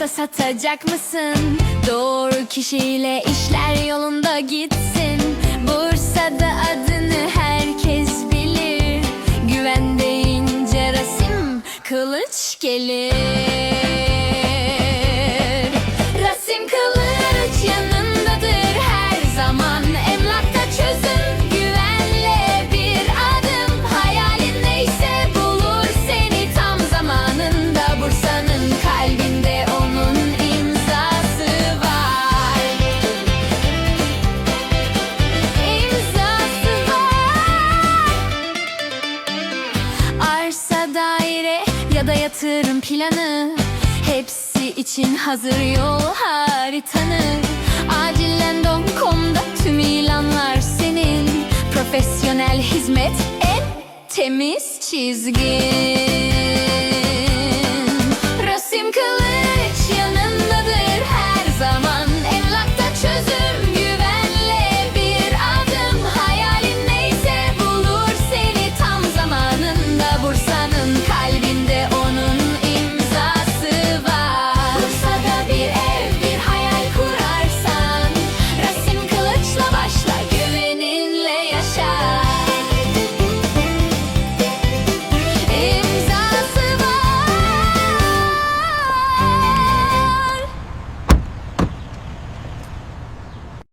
Arsa satacak mısın? Doğru kişiyle işler yolunda gitsin. Bursa'da adını herkes bilir. Güven deyince Rasim Kılıç gelir ya da yatırım planı. Hepsi için hazır yol haritanı. Acillen.com'da tüm ilanlar senin. Profesyonel hizmet en temiz çizgi